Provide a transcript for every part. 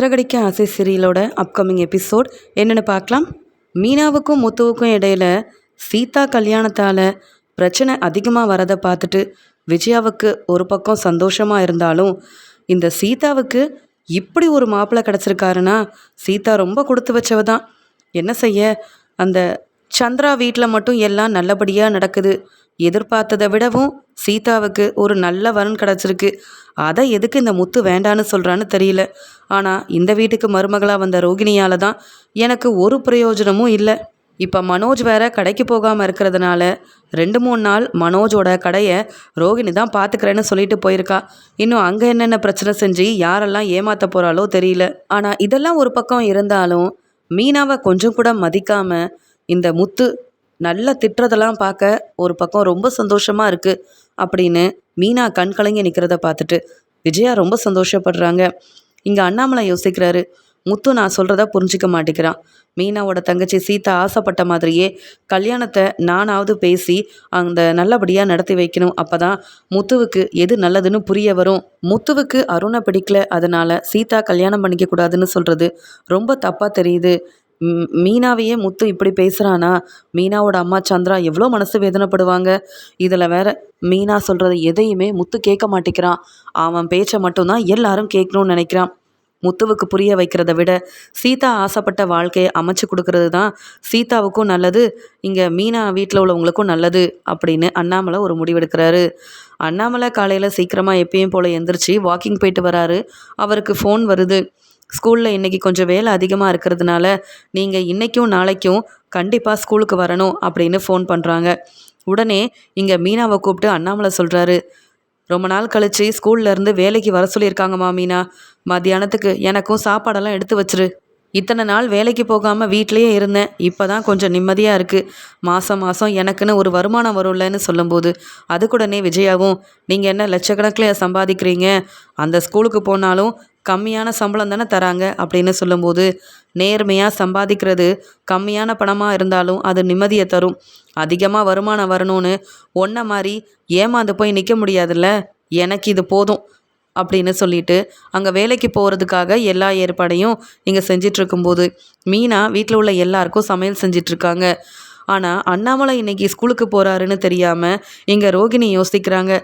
சிறகடிக்க ஆசை சீரியலோட upcoming episode என்னென்னு பார்க்கலாம். மீனாவுக்கும் முத்துவுக்கும் இடையில சீதா கல்யாணத்தால் பிரச்சனை அதிகமாக வரதை பார்த்துட்டு விஜயாவுக்கு ஒரு பக்கம் சந்தோஷமாக இருந்தாலும் இந்த சீதாவுக்கு இப்படி ஒரு மாப்பிள்ளை கிடச்சிருக்காருன்னா சீதா ரொம்ப கொடுத்து வச்சவ தான் என்ன செய்ய? அந்த சந்திரா வீட்டில் மட்டும் எல்லாம் நல்லபடியாக நடக்குது. எதிர்பார்த்ததை விடவும் சீதாவுக்கு ஒரு நல்ல வரன் கிடச்சிருக்கு. அதை எதுக்கு இந்த முத்து வேண்டான்னு சொல்கிறான்னு தெரியல. ஆனால் இந்த வீட்டுக்கு மருமகளாக வந்த ரோகிணியால் தான் எனக்கு ஒரு பிரயோஜனமும் இல்லை. இப்போ மனோஜ் வேற கடைக்கு போகாமல் இருக்கிறதுனால ரெண்டு மூணு நாள் மனோஜோட கடையை ரோகிணி தான் பார்த்துக்கிறேன்னு சொல்லிட்டு போயிருக்கா. இன்னும் அங்கே என்னென்ன பிரச்சனை செஞ்சு யாரெல்லாம் ஏமாத்த போகிறாளோ தெரியல. ஆனால் இதெல்லாம் ஒரு பக்கம் இருந்தாலும் மீனாவை கொஞ்சம் கூட மதிக்காமல் இந்த முத்து நல்லா திட்டுறதெல்லாம் பார்க்க ஒரு பக்கம் ரொம்ப சந்தோஷமாக இருக்குது அப்படின்னு மீனா கண் கலங்கி நிற்கிறத பார்த்துட்டு விஜயா ரொம்ப சந்தோஷப்படுறாங்க. இங்கே அண்ணாமலை யோசிக்கிறாரு. முத்து நான் சொல்கிறத புரிஞ்சிக்க மாட்டேங்கிறான். மீனாவோட தங்கச்சி சீதா ஆசைப்பட்ட மாதிரியே கல்யாணத்தை நானாவது பேசி அந்த நல்லபடியாக நடத்தி வைக்கணும். அப்போ தான் முத்துவுக்கு எது நல்லதுன்னு புரிய வரும். முத்துவுக்கு அருணை பிடிக்கல. அதனால் சீதா கல்யாணம் பண்ணிக்க கூடாதுன்னு சொல்கிறது ரொம்ப தப்பாக தெரியுது. மீனாவையே முத்து இப்படி பேசுகிறானா மீனாவோட அம்மா சந்திரா எவ்வளோ மனசு வேதனைப்படுவாங்க? இதில் வேற மீனா சொல்கிறது எதையுமே முத்து கேட்க மாட்டேங்கிறான். அவன் பேச்சை மட்டும்தான் எல்லாரும் கேட்கணும்னு நினைக்கிறான். முத்துவுக்கு புரிய வைக்கிறத விட சீதா ஆசைப்பட்ட வாழ்க்கையை அமைச்சு கொடுக்கறது தான் சீதாவுக்கும் நல்லது இங்கே மீனா வீட்டில் உள்ளவங்களுக்கும் நல்லது அப்படின்னு அண்ணாமலை ஒரு முடிவெடுக்கிறாரு. அண்ணாமலை காலையில் சீக்கிரமாக எப்பயும் போல் எந்திரிச்சு வாக்கிங் போயிட்டு வராரு. அவருக்கு ஃபோன் வருது. ஸ்கூலில் இன்றைக்கி கொஞ்சம் வேலை அதிகமாக இருக்கிறதுனால நீங்கள் இன்றைக்கும் நாளைக்கும் கண்டிப்பாக ஸ்கூலுக்கு வரணும் அப்படின்னு ஃபோன் பண்ணுறாங்க உடனே இங்கே மீனாவை கூப்பிட்டு அண்ணாமலை சொல்கிறாரு ரொம்ப நாள் கழிச்சு ஸ்கூல்லேருந்து வேலைக்கு வர சொல்லியிருக்காங்கம்மா மீனா. மத்தியானத்துக்கு எனக்கும் சாப்பாடெல்லாம் எடுத்து வச்சிரு. இத்தனை நாள் வேலைக்கு போகாமல் வீட்லேயே இருந்தேன். இப்போ தான் கொஞ்சம் நிம்மதியாக இருக்குது மாதம் மாதம் எனக்குன்னு ஒரு வருமானம் வரும்லன்னு சொல்லும்போது அதுக்குடனே விஜயாவும் நீங்கள் என்ன லட்சக்கணக்கில் சம்பாதிக்கிறீங்க? அந்த ஸ்கூலுக்கு போனாலும் கம்மியான சம்பளம் தானே தராங்க? அப்படின்னு சொல்லும்போது நேர்மையாக சம்பாதிக்கிறது கம்மியான பணமாக இருந்தாலும் அது நிம்மதியை தரும். அதிகமாக வருமானம் வரணும்னு ஒன்றை மாதிரி ஏமாந்து போய் நிற்க முடியாதுல்ல? எனக்கு இது போதும். அப்படின்னு சொல்லிட்டு அங்கே வேலைக்கு போகிறதுக்காக எல்லா ஏற்பாடையும் இங்கே செஞ்சிட்ருக்கும்போது மீனா வீட்டில் உள்ள எல்லாருக்கும் சமையல் செஞ்சிட்ருக்காங்க. ஆனால் அண்ணாமலை இன்றைக்கி ஸ்கூலுக்கு போகிறாருன்னு தெரியாமல் இங்கே ரோகிணி யோசிக்கிறாங்க.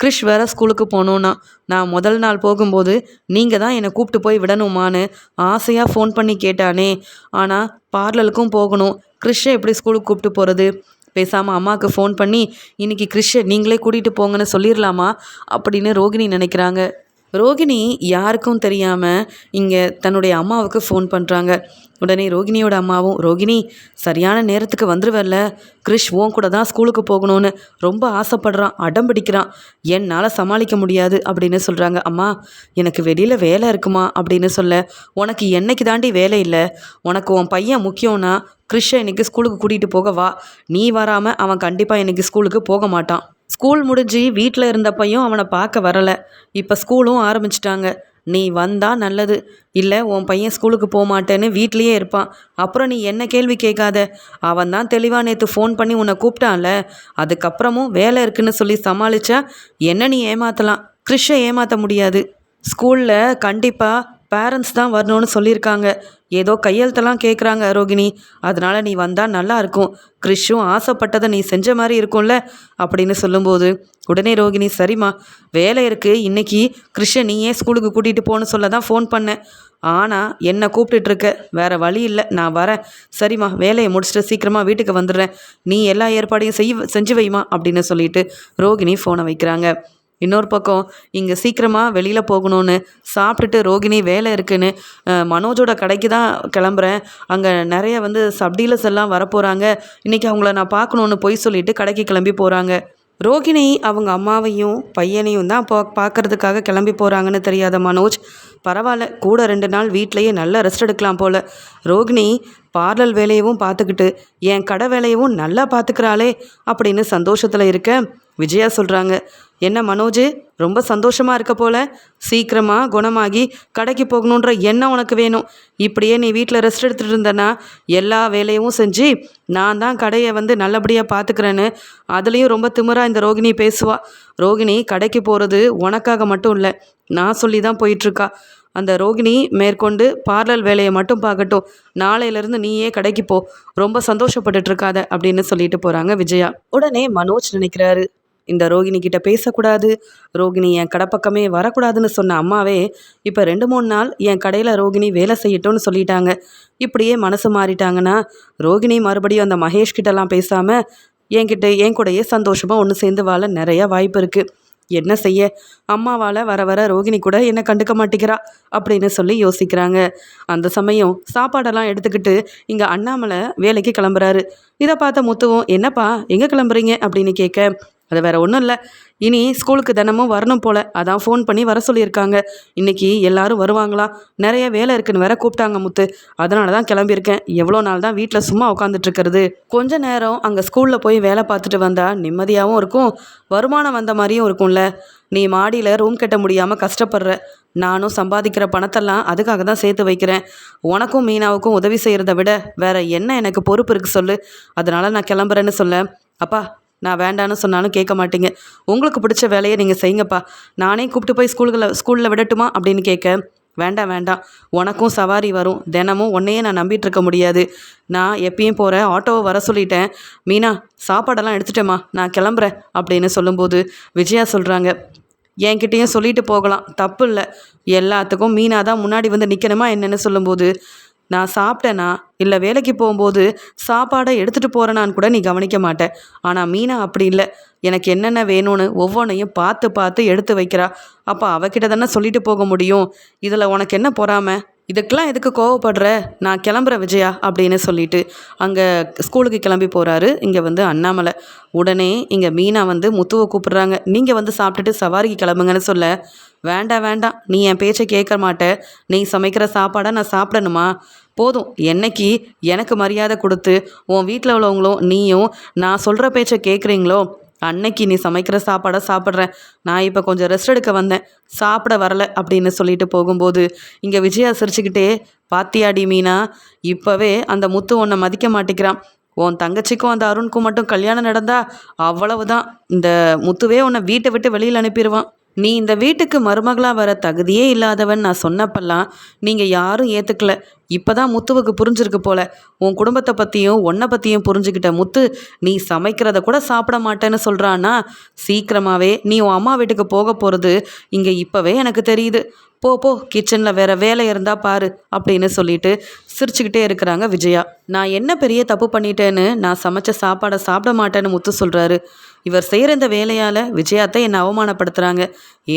கிறிஷ் வேற ஸ்கூலுக்கு போகணுன்னா நான் முதல் நாள் போகும்போது நீங்கள் தான் என்னை கூப்பிட்டு போய் விடணுமான்னு ஆசையாக ஃபோன் பண்ணி கேட்டானே. ஆனால் பார்லருக்கும் போகணும். கிறிஷை எப்படி ஸ்கூலுக்கு கூப்பிட்டு போகிறது பேசாமல் அம்மாவுக்கு ஃபோன் பண்ணி இன்னைக்கு கிறிஷை நீங்களே கூட்டிகிட்டு போங்கன்னு சொல்லிடலாமா அப்படின்னு ரோகிணி நினைக்கிறாங்க. ரோகிணி யாருக்கும் தெரியாமல் இங்கே தன்னுடைய அம்மாவுக்கு ஃபோன் பண்ணுறாங்க உடனே ரோகிணியோட அம்மாவும் ரோகிணி சரியான நேரத்துக்கு வந்துருவல்ல. கிறிஷ் உன் கூட தான் ஸ்கூலுக்கு போகணும்னு ரொம்ப ஆசைப்படுறான் அடம் பிடிக்கிறான் என்னால் சமாளிக்க முடியாது அப்படின்னு சொல்கிறாங்க அம்மா எனக்கு வெளியில் வேலை இருக்குமா? அப்படின்னு சொல்ல உனக்கு என்னைக்கு தாண்டி வேலை இல்லை. உனக்கு உன் பையன் முக்கியம்னா கிறிஷை இன்னைக்கு ஸ்கூலுக்கு கூட்டிகிட்டு போக வா. நீ வராமல் அவன் கண்டிப்பாக இன்னைக்கு ஸ்கூலுக்கு போக மாட்டான். ஸ்கூல் முடிஞ்சு வீட்டில் இருந்தப்பையும் அவனை பார்க்க வரலை. இப்போ ஸ்கூலும் ஆரம்பிச்சிட்டாங்க. நீ வந்தா நல்லது. இல்லை உன் பையன் ஸ்கூலுக்கு போகமாட்டேன்னு வீட்லேயே இருப்பான். அப்புறம் நீ என்ன கேள்வி கேட்காத? அவன் தான் தெளிவாக நேற்று ஃபோன் பண்ணி உன்னை கூப்பிட்டான்ல. அதுக்கப்புறமும் வேலை இருக்குன்னு சொல்லி சமாளித்தா என்ன நீ ஏமாற்றலாம் கிறிஷை ஏமாற்ற முடியாது. ஸ்கூலில் கண்டிப்பாக பேரண்ட்ஸ் தான் வரணும்னு சொல்லியிருக்காங்க. ஏதோ கையெழுத்தெல்லாம் கேட்குறாங்க ரோகிணி. அதனால் நீ வந்தால் நல்லா இருக்கும். கிறிஷும் ஆசைப்பட்டதை நீ செஞ்ச மாதிரி இருக்கும்ல? அப்படின்னு சொல்லும்போது உடனே ரோகிணி சரிம்மா வேலை இருக்குது இன்னைக்கு கிறிஷை நீயே ஸ்கூலுக்கு கூட்டிகிட்டு போன்னு சொல்ல தான் ஃபோன் பண்ணேன் ஆனால் என்னை கூப்பிட்டுட்ருக்க வேறு வழி இல்லை. நான் வரேன். சரிம்மா வேலையை முடிச்சுட்டு சீக்கிரமாக வீட்டுக்கு வந்துடுறேன். நீ எல்லா ஏற்பாடையும் செய் செஞ்சு வைமா அப்படின்னு சொல்லிட்டு ரோகிணி ஃபோனை வைக்கிறாங்க. இன்னொரு பக்கம் இங்கே சீக்கிரமாக வெளியில் போகணும்னு சாப்பிட்டுட்டு ரோகிணி வேலை இருக்குன்னு மனோஜோட கடைக்கு தான் கிளம்புறேன். அங்கே நிறைய வந்து சப்டீலர்ஸ் எல்லாம் வரப்போகிறாங்க இன்றைக்கி அவங்கள நான் பார்க்கணுன்னு பொய் சொல்லிட்டு கடைக்கு கிளம்பி போகிறாங்க ரோகிணி அவங்க அம்மாவையும் பையனையும் தான் பா பார்க்கறதுக்காக கிளம்பி போகிறாங்கன்னு தெரியாத மனோஜ் பரவாயில்ல கூட ரெண்டு நாள் வீட்லேயே நல்லா ரெஸ்ட் எடுக்கலாம் போல். ரோகிணி பார்லர் வேலையவும் பார்த்துக்கிட்டு என் கடை வேலையவும் நல்லா பார்த்துக்கிறாளே அப்படின்னு சந்தோஷத்தில் இருக்க விஜயா சொல்கிறாங்க என்ன மனோஜ்? ரொம்ப சந்தோஷமாக இருக்க போல. சீக்கிரமாக குணமாகி கடைக்கு போகணுன்ற எண்ணம் உனக்கு வேணும். இப்படியே நீ வீட்டில் ரெஸ்ட் எடுத்துகிட்டு இருந்தனா எல்லா வேலையும் செஞ்சு நான் தான் கடையை வந்து நல்லபடியாக பார்த்துக்கிறேன்னு அதுலேயும் ரொம்ப திமிராக இந்த ரோகிணி பேசுவா. ரோகிணி கடைக்கு போகிறது உனக்காக மட்டும் இல்லை நான் சொல்லி தான் போயிட்டுருக்கா. அந்த ரோகிணி மேற்கொண்டு பார்லர் வேலையை மட்டும் பார்க்கட்டும். நாளையிலேருந்து நீயே கடைக்கு போ. ரொம்ப சந்தோஷப்பட்டுட்டு இருக்காத அப்படின்னு சொல்லிட்டு போகிறாங்க விஜயா. உடனே மனோஜ் நினைக்கிறாரு இந்த ரோகிணி கிட்ட பேசக்கூடாது. ரோகிணி என் கடை பக்கமே வரக்கூடாதுன்னு சொன்ன அம்மாவே இப்போ ரெண்டு மூணு நாள் என் கடையில் ரோகிணி வேலை செய்யட்டும்னு சொல்லிட்டாங்க. இப்படியே மனசு மாறிட்டாங்கன்னா ரோகிணி மறுபடியும் அந்த மகேஷ் கிட்டலாம் பேசாமல் என்கிட்ட என் கூடயே சந்தோஷமாக ஒன்று சேர்ந்து வாழ நிறையா வாய்ப்பு இருக்குது என்ன செய்ய? அம்மாவால் வர வர ரோகிணி கூட என்னை கண்டுக்க மாட்டேங்கிறா அப்படின்னு சொல்லி யோசிக்கிறாங்க. அந்த சமயம் சாப்பாடெல்லாம் எடுத்துக்கிட்டு இங்கே அண்ணாமலை வேலைக்கு கிளம்புறாரு. இதை பார்த்த முத்துவும் என்னப்பா எங்கே கிளம்புறீங்க? அப்படின்னு கேட்க அது வேற ஒன்றும் இல்லை. இனி ஸ்கூலுக்கு தினமும் வரணும் போல. அதான் ஃபோன் பண்ணி வர சொல்லியிருக்காங்க. இன்னைக்கு எல்லாரும் வருவாங்களா? நிறைய வேலை இருக்குன்னு வேற கூப்பிட்டாங்க முத்து. அதனால தான் கிளம்பியிருக்கேன். எவ்வளோ நாள் தான் வீட்டில் சும்மா உட்காந்துட்டு இருக்கிறது. கொஞ்ச நேரம் அங்கே ஸ்கூலில் போய் வேலை பார்த்துட்டு வந்தா நிம்மதியாகவும் இருக்கும். வருமானம் வந்த மாதிரியும் இருக்கும்ல. நீ மாடியில் ரூம் கட்ட முடியாமல் கஷ்டப்படுற. நானும் சம்பாதிக்கிற பணத்தெல்லாம் அதுக்காக தான் சேர்த்து வைக்கிறேன். உனக்கும் மீனாவுக்கும் உதவி செய்கிறத விட வேற என்ன எனக்கு பொறுப்பு இருக்கு சொல்லு. அதனால நான் கிளம்புறேன்னு சொல்ல. அப்பா நான் வேண்டான்னு சொன்னாலும் கேட்க மாட்டீங்க. உங்களுக்கு பிடிச்ச வேலையை நீங்கள் செய்யுங்கப்பா. நானே கூப்பிட்டு போய் ஸ்கூல்களில் ஸ்கூலில் விடட்டுமா அப்படின்னு கேட்க வேண்டாம் வேண்டாம். உனக்கும் சவாரி வரும். தினமும் உன்னையே நான் நம்பிட்டு இருக்க முடியாது. நான் எப்பயும் போகிற ஆட்டோவை வர சொல்லிட்டேன். மீனா சாப்பாடெல்லாம் எடுத்துட்டேம்மா. நான் கிளம்புறேன். அப்படின்னு சொல்லும்போது விஜயா சொல்கிறாங்க என்கிட்டேயும் சொல்லிட்டு போகலாம். தப்பு இல்லை. எல்லாத்துக்கும் மீனா தான் முன்னாடி வந்து நிற்கணுமா என்னென்னு சொல்லும்போது நான் சாப்பிட்டேனா? இல்லை வேலைக்கு போகும்போது சாப்பாடை எடுத்துகிட்டு போகிறேனான்னு கூட நீ கவனிக்க மாட்டேன் ஆனால் மீனா அப்படி இல்லை. எனக்கு என்னென்ன வேணும்னு ஒவ்வொன்றையும் பார்த்து பார்த்து எடுத்து வைக்கிறா. அப்போ அவகிட்ட தானே சொல்லிட்டு போக முடியும். இதில் உனக்கு என்ன பொறாமை? இதுக்கெல்லாம் எதுக்கு கோவப்படுற? நான் கிளம்புற விஜயா அப்படின்னு சொல்லிட்டு அங்கே ஸ்கூலுக்கு கிளம்பி போகிறாரு இங்கே வந்து அண்ணாமலை. உடனே இங்கே மீனா வந்து முத்துவை கூப்பிடுறாங்க. நீங்கள் வந்து சாப்பிட்டுட்டு சவாரிக்கு கிளம்புங்கன்னு சொல்ல. வேண்டாம் வேண்டாம். நீ என் பேச்சை கேட்க மாட்ட. நீ சமைக்கிற சாப்பாடை நான் சாப்பிடணுமா? போதும். என்னைக்கு எனக்கு மரியாதை கொடுத்து உன் வீட்டில் உள்ளவங்களும் நீயும் நான் சொல்கிற பேச்சை கேட்குறீங்களோ அன்னைக்கு நீ சமைக்கிற சாப்பாடை சாப்பிட்றேன் நான் இப்போ கொஞ்சம் ரெஸ்ட் எடுக்க வந்தேன். சாப்பிட வரல அப்படின்னு சொல்லிட்டு போகும்போது இங்கே விஜயா சிரிச்சுக்கிட்டே பாத்தியாடி மீனா இப்போவே அந்த முத்து உன்னை மதிக்க மாட்டேங்கிறான். உன் தங்கச்சிக்கும் அந்த அருணுக்கும் மட்டும் கல்யாணம் நடந்தா அவ்வளவுதான். இந்த முத்துவே உன்னை வீட்டை விட்டு வெளியில் அனுப்பிடுவான் நீ இந்த வீட்டுக்கு மருமகளாக வர தகுதியே இல்லாதவன் நான் சொன்னப்பெல்லாம் நீங்கள் யாரும் ஏற்றுக்கல இப்போ தான் முத்துவுக்கு புரிஞ்சிருக்கு போல. உன் குடும்பத்தை பற்றியும் உன்னை பற்றியும் புரிஞ்சுக்கிட்ட முத்து நீ சமைக்கிறத கூட சாப்பிட மாட்டேன்னு சொல்கிறான்னா சீக்கிரமாகவே நீ உன் அம்மா வீட்டுக்கு போக போகிறது இங்கே இப்போவே எனக்கு தெரியுது. போ போ கிச்சனில் வேற வேலை இருந்தால் பாரு அப்படின்னு சொல்லிட்டு சிரிச்சுக்கிட்டே இருக்கிறாங்க விஜயா. நான் என்ன பெரிய தப்பு பண்ணிட்டேன்னு நான் சமைச்ச சாப்பாடை சாப்பிட மாட்டேன்னு முத்து சொல்கிறாரு இவர் செய்கிற இந்த வேலையால் விஜயாத்தை என்னை அவமானப்படுத்துகிறாங்க.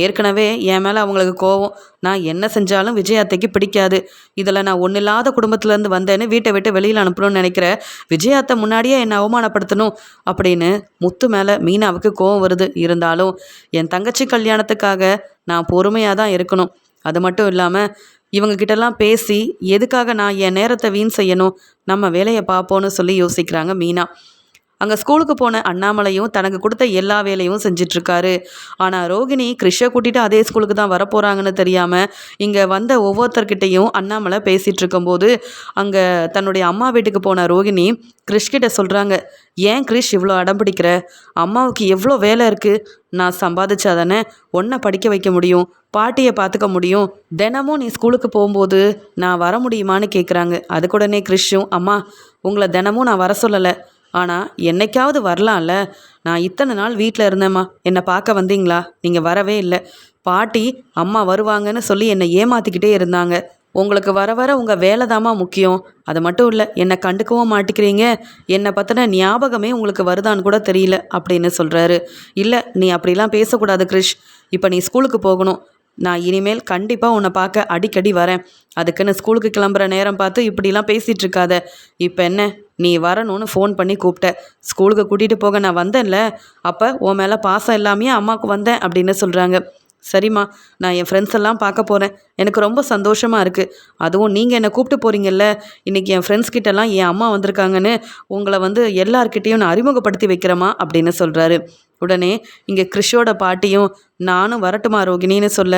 ஏற்கனவே என் மேலே அவங்களுக்கு கோவம் நான் என்ன செஞ்சாலும் விஜயாத்தைக்கு பிடிக்காது. இதில் நான் ஒன்றும் இல்லாத குடும்பத்துலேருந்து வந்தேன்னு வீட்டை விட்டு வெளியில் அனுப்பணும்னு நினைக்கிற விஜயாத்தை முன்னாடியே என்னை அவமானப்படுத்தணும் அப்படின்னு முத்து மேலே மீனாவுக்கு கோவம் வருது. இருந்தாலும் என் தங்கச்சி கல்யாணத்துக்காக நான் பொறுமையாக தான் இருக்கணும். அது மட்டும் இல்லாமல் இவங்கக்கிட்டலாம் பேசி எதுக்காக நான் என் நேரத்தை வீண் செய்யணும்? நம்ம வேலையை பார்ப்போன்னு சொல்லி யோசிக்கிறாங்க மீனா. அங்கே ஸ்கூலுக்கு போன அண்ணாமலையும் தனக்கு கொடுத்த எல்லா வேலையும் செஞ்சிட்ருக்காரு. ஆனால் ரோகிணி கிறிஷை கூட்டிகிட்டு அதே ஸ்கூலுக்கு தான் வரப்போகிறாங்கன்னு தெரியாமல் இங்கே வந்த ஒவ்வொருத்தர்கிட்டையும் அண்ணாமலை பேசிகிட்டு இருக்கும்போது அங்கே தன்னுடைய அம்மா வீட்டுக்கு போன ரோகிணி கிறிஷ்கிட்ட சொல்கிறாங்க ஏன் கிறிஷ் இவ்வளோ அடம் பிடிக்கிற? அம்மாவுக்கு எவ்வளோ வேலை இருக்குது நான் சம்பாதிச்சா தானே ஒன்றை படிக்க வைக்க முடியும் பாட்டியை பார்த்துக்க முடியும். தினமும் நீ ஸ்கூலுக்கு போகும்போது நான் வர முடியுமான்னு கேட்குறாங்க அதுக்குடனே கிறிஷும் அம்மா உங்களை தினமும் நான் வர சொல்லலை. ஆனால் என்னைக்காவது வரலாம்ல? நான் இத்தனை நாள் வீட்டில் இருந்தேம்மா. என்னை பார்க்க வந்தீங்களா? நீங்கள் வரவே இல்லை. பாட்டி அம்மா வருவாங்கன்னு சொல்லி என்னை ஏமாற்றிக்கிட்டே இருந்தாங்க. உங்களுக்கு வர வர உங்கள் வேலை தாம்மா முக்கியம். அது மட்டும் இல்லை என்னை கண்டுக்கவும் மாட்டிக்கிறீங்க. என்னை பற்றின ஞாபகமே உங்களுக்கு வருதான்னு கூட தெரியல அப்படின்னு சொல்கிறாரு இல்லை நீ அப்படிலாம் பேசக்கூடாது கிரிஷ். இப்போ நீ ஸ்கூலுக்கு போகணும். நான் இனிமேல் கண்டிப்பாக உன்னை பார்க்க அடிக்கடி வரேன். அதுக்குன்னு ஸ்கூலுக்கு கிளம்புற நேரம் பார்த்து இப்படிலாம் பேசிகிட்டு இருக்காத. இப்போ என்ன? நீ வரணும்னு ஃபோன் பண்ணி கூப்பிட்ட. ஸ்கூலுக்கு கூட்டிகிட்டு போக நான் வந்தேன்ல. அப்போ உன் மேலே பாசம் இல்லாமையே அம்மாவுக்கு வந்தேன் அப்படின்னு சொல்கிறாங்க சரிம்மா நான் என் ஃப்ரெண்ட்ஸ் எல்லாம் பார்க்க போகிறேன் எனக்கு ரொம்ப சந்தோஷமாக இருக்குது அதுவும் நீங்கள் என்னை கூப்பிட்டு போகிறீங்கல்ல இன்றைக்கி என் ஃப்ரெண்ட்ஸ் கிட்டலாம் என் அம்மா வந்திருக்காங்கன்னு உங்களை வந்து எல்லார்கிட்டேயும் நான் அறிமுகப்படுத்தி வைக்கிறேம்மா அப்படின்னு சொல்கிறாரு உடனே இங்கே கிறிஷோட பாட்டியும் நானும் வரட்டுமா ரோகிணின்னு சொல்ல.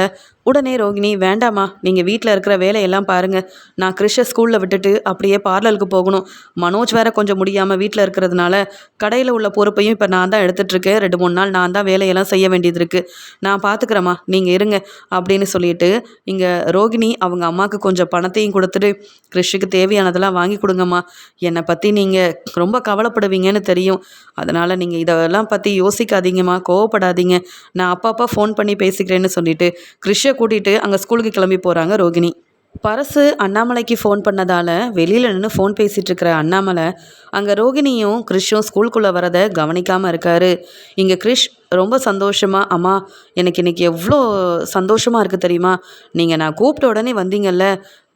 உடனே ரோகிணி வேண்டாம்மா நீங்கள் வீட்டில் இருக்கிற வேலையெல்லாம் பாருங்கள் நான் கிறிஷை ஸ்கூலில் விட்டுட்டு அப்படியே பார்லருக்கு போகணும். மனோஜ் வேற கொஞ்சம் முடியாமல் வீட்டில் இருக்கிறதுனால கடையில் உள்ள பொறுப்பையும் இப்போ நான் தான் எடுத்துகிட்ருக்கேன் ரெண்டு மூணு நாள் நான் தான் வேலையெல்லாம் செய்ய வேண்டியது இருக்குது நான் பார்த்துக்கிறேம்மா நீங்கள் இருங்க அப்படின்னு சொல்லிட்டு இங்கே ரோகிணி அவங்க அம்மாவுக்கு கொஞ்சம் பணத்தையும் கொடுத்துட்டு கிறிஷுக்கு தேவையானதெல்லாம் வாங்கி கொடுங்கம்மா. என்னை பற்றி நீங்கள் ரொம்ப கவலைப்படுவீங்கன்னு தெரியும். அதனால் நீங்கள் இதெல்லாம் பற்றி யோசிக்காதீங்கம்மா கோவப்படாதீங்க. நான் அப்பப்போ ஃபோன் பண்ணி பேசிக்கிறேன்னு சொல்லிட்டு கிறிஷை கூட்டிகிட்டு அங்கே ஸ்கூலுக்கு கிளம்பி போகிறாங்க ரோகிணி. பரசு அண்ணாமலைக்கு ஃபோன் பண்ணதால் வெளியில் நின்று ஃபோன் பேசிகிட்டு இருக்கிற அண்ணாமலை அங்கே ரோகிணியும் கிறிஷும் ஸ்கூலுக்குள்ளே வரதை கவனிக்காமல் இருக்காரு. இங்கே கிறிஷ் ரொம்ப சந்தோஷமாக அம்மா எனக்கு இன்றைக்கி எவ்வளோ சந்தோஷமாக இருக்குது தெரியுமா? நீங்கள் நான் கூப்பிட்ட உடனே வந்தீங்கல்ல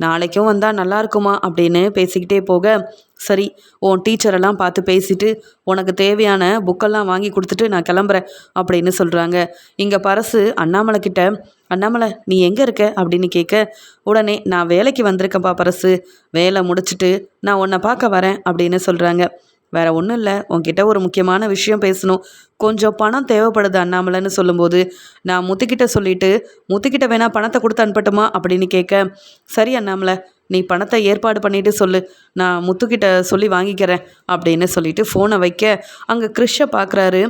நாளைக்கும் வந்தால் நல்லா இருக்குமா? அப்படின்னு பேசிக்கிட்டே போக சரி உன் டீச்சரெல்லாம் பார்த்து பேசிட்டு உனக்கு தேவையான புக்கெல்லாம் வாங்கி கொடுத்துட்டு நான் கிளம்புறேன் அப்படின்னு சொல்கிறாங்க இங்கே பரசு அண்ணாமலை கிட்ட அண்ணாமலை நீ எங்கே இருக்க? அப்படின்னு கேட்க உடனே நான் வேலைக்கு வந்திருக்கேன்ப்பா பரசு. வேலை முடிச்சுட்டு நான் உன்னை பார்க்க வரேன் அப்படின்னு சொல்கிறாங்க வேற ஒன்றும் இல்லை உன்கிட்ட ஒரு முக்கியமான விஷயம் பேசணும். கொஞ்சம் பணம் தேவைப்படுது அண்ணாமலைன்னு சொல்லும்போது நான் முத்துக்கிட்ட சொல்லிட்டு முத்துக்கிட்ட வேணால் பணத்தை கொடுத்து அனுப்பட்டுமா? அப்படின்னு கேட்க சரி அண்ணாமலை நீ பணத்தை ஏற்பாடு பண்ணிட்டு சொல்லு. நான் முத்துக்கிட்ட சொல்லி வாங்கிக்கிறேன் அப்படின்னு சொல்லிட்டு ஃபோனை வைக்க அங்கே கிறிஷை பார்க்குறாரு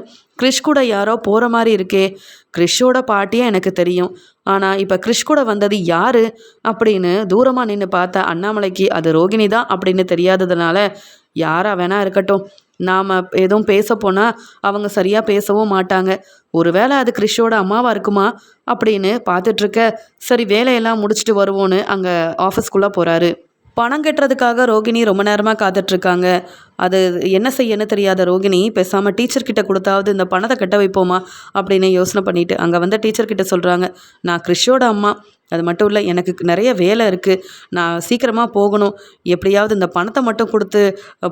கிறிஷ் கூட யாரோ போகிற மாதிரி இருக்கே. கிறிஷோட பாட்டியே எனக்கு தெரியும். ஆனால் இப்போ கிறிஷ் கூட வந்தது யார்? அப்படின்னு தூரமாக நின்று பார்த்த அண்ணாமலைக்கு அது ரோகிணி தான் அப்படின்னு தெரியாததுனால யாராக வேணா இருக்கட்டும். நாம் எதுவும் பேச போனால் அவங்க சரியாக பேசவும் மாட்டாங்க. ஒருவேளை அது கிறிஷோட அம்மாவாக இருக்குமா? அப்படின்னு பார்த்துட்ருக்க சரி வேலையெல்லாம் முடிச்சுட்டு வருவோன்னு அங்கே ஆஃபீஸ்க்குள்ளே போகிறாரு பணம் கட்டுறதுக்காக ரோகிணி ரொம்ப நேரமாக காத்துட்ருக்காங்க. அது என்ன செய்யன்னு தெரியாத ரோகிணி பேசாமல் டீச்சர்கிட்ட கொடுத்தாவது இந்த பணத்தை கட்ட வைப்போமா? அப்படின்னு யோசனை பண்ணிவிட்டு அங்கே வந்த டீச்சர்கிட்ட சொல்கிறாங்க நான் கிறிஷோட அம்மா. அது மட்டும் இல்லை எனக்கு நிறைய வேலை இருக்குது நான் சீக்கிரமாக போகணும். எப்படியாவது இந்த பணத்தை மட்டும் கொடுத்து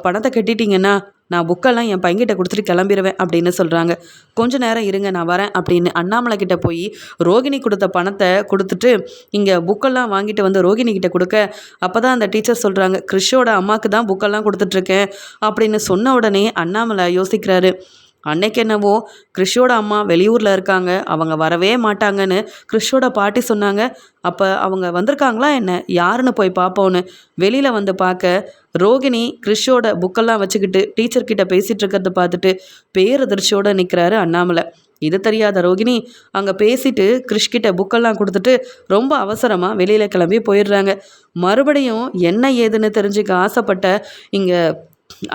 பணத்தை கட்டிட்டீங்கன்னா நான் புக்கெல்லாம் என் பையன்கிட்ட கொடுத்துட்டு கிளம்பிடுவேன் அப்படின்னு சொல்கிறாங்க கொஞ்ச நேரம் இருங்க நான் வரேன் அப்படின்னு அண்ணாமலை கிட்ட போய் ரோகிணி கொடுத்த பணத்தை கொடுத்துட்டு இங்கே புக்கெல்லாம் வாங்கிட்டு வந்து ரோகிணி கிட்ட கொடுக்க அப்போ தான் அந்த டீச்சர் சொல்கிறாங்க கிறிஷோட அம்மாவுக்கு தான் புக்கெல்லாம் கொடுத்துட்ருக்கேன் அப்படின்னு சொன்ன உடனே அண்ணாமலை யோசிக்கிறாரு. அன்னைக்கு என்னவோ கிறிஷோட அம்மா வெளியூரில் இருக்காங்க அவங்க வரவே மாட்டாங்கன்னு கிறிஷோட பாட்டி சொன்னாங்க. அப்போ அவங்க வந்திருக்காங்களா என்ன? யாருன்னு போய் பார்ப்போன்னு வெளியில் வந்து பார்க்க ரோகிணி கிறிஷோட புக்கெல்லாம் வச்சுக்கிட்டு டீச்சர்கிட்ட பேசிகிட்டு இருக்கிறத பார்த்துட்டு பேரதிர்ச்சியோடு நிற்கிறாரு அண்ணாமலை. இது தெரியாத ரோகிணி அங்கே பேசிட்டு கிறிஷ்கிட்ட புக்கெல்லாம் கொடுத்துட்டு ரொம்ப அவசரமாக வெளியில் கிளம்பி போயிடுறாங்க. மறுபடியும் என்ன ஏதுன்னு தெரிஞ்சுக்க ஆசைப்பட்ட இங்கே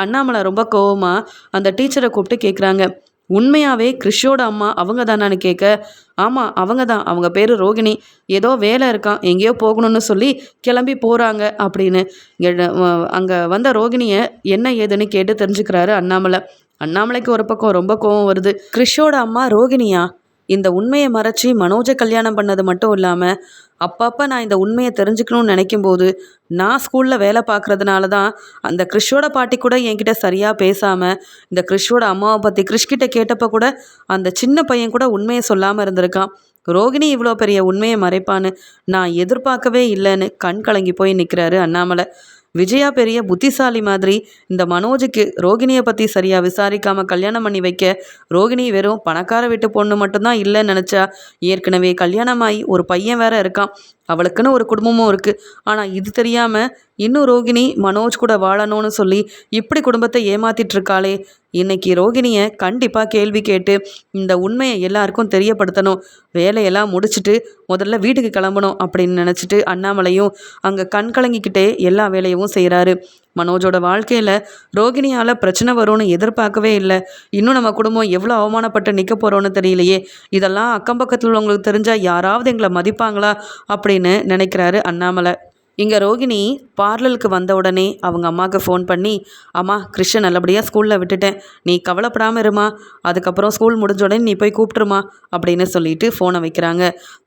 அண்ணாமலை ரொம்ப கோவமாக அந்த டீச்சரை கூப்பிட்டு கேட்குறாங்க உண்மையாகவே கிறிஷோட அம்மா அவங்க தானான்னு கேட்க ஆமாம் அவங்க தான். அவங்க பேர் ரோகிணி. ஏதோ வேலை இருக்கான். எங்கேயோ போகணும்னு சொல்லி கிளம்பி போகிறாங்க அப்படின்னு. அங்கே வந்த ரோகிணியை என்ன ஏதுன்னு கேட்டு தெரிஞ்சுக்கிறாரு அண்ணாமலை. அண்ணாமலைக்கு ஒரு பக்கம் ரொம்ப கோவம் வருது. கிறிஷோட அம்மா ரோகிணியா? இந்த உண்மையை மறைச்சி மனோஜை கல்யாணம் பண்ணது மட்டும் இல்லாமல் அப்பப்போ நான் இந்த உண்மையை தெரிஞ்சுக்கணும்னு நினைக்கும் போது நான் ஸ்கூலில் வேலை பார்க்குறதுனால தான் அந்த கிறிஷோட பாட்டி கூட என்கிட்ட சரியாக பேசாமல் இந்த கிறிஷோட அம்மாவை பற்றி கிறிஷ்கிட்ட கேட்டப்போ கூட அந்த சின்ன பையன் கூட உண்மையை சொல்லாமல் இருந்திருக்கான். ரோகிணி இவ்வளோ பெரிய உண்மையை மறைப்பான்னு நான் எதிர்பார்க்கவே இல்லைன்னு கண் கலங்கி போய் நிற்கிறாரு அண்ணாமலை. விஜயா பெரிய புத்திசாலி மாதிரி. இந்த மனோஜுக்கு ரோகிணியை பற்றி சரியாக விசாரிக்காமல் கல்யாணம் பண்ணி வைக்க ரோகிணி வெறும் பணக்கார வீட்டு பொண்ணு மட்டும்தான் இல்லைன்னு நினச்சா ஏற்கனவே கல்யாணமாகி ஒரு பையன் வேற இருக்கான். அவளுக்குன்னு ஒரு குடும்பமும் இருக்குது ஆனால் இது தெரியாமல் இன்னும் ரோகிணி மனோஜ் கூட வாழணும்னு சொல்லி இப்படி குடும்பத்தை ஏமாத்திட்டு இருக்காளே இன்னைக்கு ரோகிணியை கண்டிப்பாக கேள்வி கேட்டு இந்த உண்மையை எல்லாருக்கும் தெரியப்படுத்தணும். வேலையெல்லாம் முடிச்சுட்டு முதல்ல வீட்டுக்கு கிளம்பணும் அப்படின்னு நினச்சிட்டு அண்ணாமலையும் அங்கே கண் கலங்கிக்கிட்டே எல்லா வேலையும் செய்கிறாரு மனோஜோட வாழ்க்கையில் ரோகிணியால் பிரச்சனை வரும்னு எதிர்பார்க்கவே இல்லை. இன்னும் நம்ம குடும்பம் எவ்வளோ அவமானப்பட்டு நிற்க போகிறோன்னு தெரியலையே. இதெல்லாம் அக்கம் பக்கத்தில் உள்ளவங்களுக்கு தெரிஞ்சால் யாராவது எங்களை மதிப்பாங்களா? அப்படின்னு நினைக்கிறாரு அண்ணாமலை. இங்கே ரோகிணி பார்லருக்கு வந்த உடனே அவங்க அம்மாவுக்கு ஃபோன் பண்ணி அம்மா கிருஷ்ணன் நல்லபடியாக ஸ்கூலில் விட்டுட்டேன். நீ கவலைப்படாமல் இருமா. அதுக்கப்புறம் ஸ்கூல் முடிஞ்ச உடனே நீ போய் கூப்பிட்டுருமா அப்படின்னு சொல்லிட்டு ஃபோனை வைக்கிறாங்க.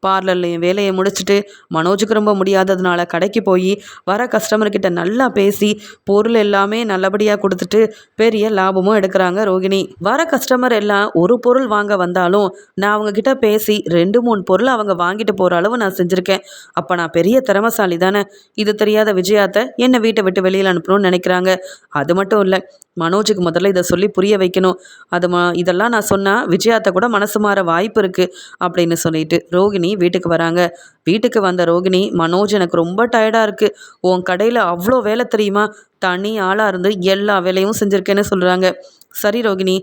பார்லர்லையும் வேலையை முடிச்சுட்டு மனோஜுக்கு ரொம்ப முடியாததுனால கடைக்கு போய் வர கஸ்டமர்கிட்ட நல்லா பேசி பொருள் எல்லாமே நல்லபடியாக கொடுத்துட்டு பெரிய லாபமும் எடுக்கிறாங்க ரோகிணி. வர கஸ்டமர் எல்லாம் ஒரு பொருள் வாங்க வந்தாலும் நான் அவங்கக்கிட்ட பேசி ரெண்டு மூணு பொருள் அவங்க வாங்கிட்டு போகிற அளவு நான் செஞ்சுருக்கேன். அப்போ நான் பெரிய திறமசாலி தானே இது தெரியாத விஜயாத்தை என்னை வீட்டை விட்டு வெளியில் அனுப்பணும்னு நினைக்கிறாங்க. அது மட்டும் இல்லை மனோஜுக்கு முதல்ல இதை சொல்லி புரிய வைக்கணும். அது ம இதெல்லாம் நான் சொன்னால் விஜயாத்தை கூட மனசு மாற வாய்ப்பு இருக்குது அப்படின்னு சொல்லிட்டு ரோகிணி வீட்டுக்கு வராங்க. வீட்டுக்கு வந்த ரோகிணி மனோஜ் எனக்கு ரொம்ப டயர்டாக இருக்குது உன் கடையில் அவ்வளோ வேலை தெரியுமா? தனி ஆளாக இருந்து எல்லா வேலையும் செஞ்சுருக்கேன்னு சொல்கிறாங்க சரி ரோகிணி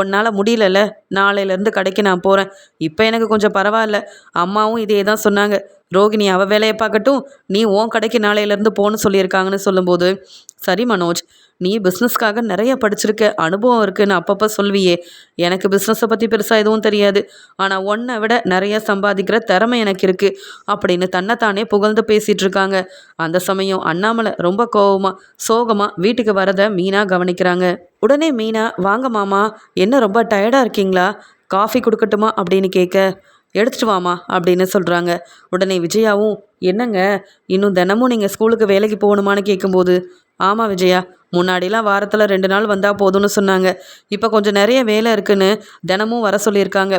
உன்னால் முடியலல்ல. நாளையிலேருந்து கடைக்கு நான் போகிறேன் இப்போ எனக்கு கொஞ்சம் பரவாயில்ல. அம்மாவும் இதே தான் சொன்னாங்க. ரோகிணி அவள் வேலையை பார்க்கட்டும். நீ உன் கடைக்கு நாளையிலேருந்து போகணும்னு சொல்லியிருக்காங்கன்னு சொல்லும்போது சரி மனோஜ் நீ பிஸ்னஸ்க்காக நிறைய படிச்சிருக்க. அனுபவம் இருக்குன்னு அப்பப்போ சொல்வியே எனக்கு பிஸ்னஸை பற்றி பெருசாக எதுவும் தெரியாது. ஆனால் ஒன்றை விட நிறைய சம்பாதிக்கிற திறமை எனக்கு இருக்குது அப்படின்னு தன்னைத்தானே புகழ்ந்து பேசிகிட்டு இருக்காங்க. அந்த சமயம் அண்ணாமலை ரொம்ப கோவமாக சோகமாக வீட்டுக்கு வரதை மீனாக கவனிக்கிறாங்க. உடனே மீனா வாங்க மாமா என்ன ரொம்ப டயர்டாக இருக்கீங்களா? காஃபி கொடுக்கட்டுமா? அப்படின்னு கேட்க எடுத்துட்டு வாமா அப்படின்னு சொல்கிறாங்க உடனே விஜயாவும் என்னங்க இன்னும் தினமும் நீங்கள் ஸ்கூலுக்கு வேலைக்கு போகணுமான்னு கேட்கும்போது ஆமாம் விஜயா முன்னாடிலாம் வாரத்தில் ரெண்டு நாள் வந்தால் போதும்னு சொன்னாங்க. இப்போ கொஞ்சம் நிறைய வேலை இருக்குன்னு தினமும் வர சொல்லியிருக்காங்க.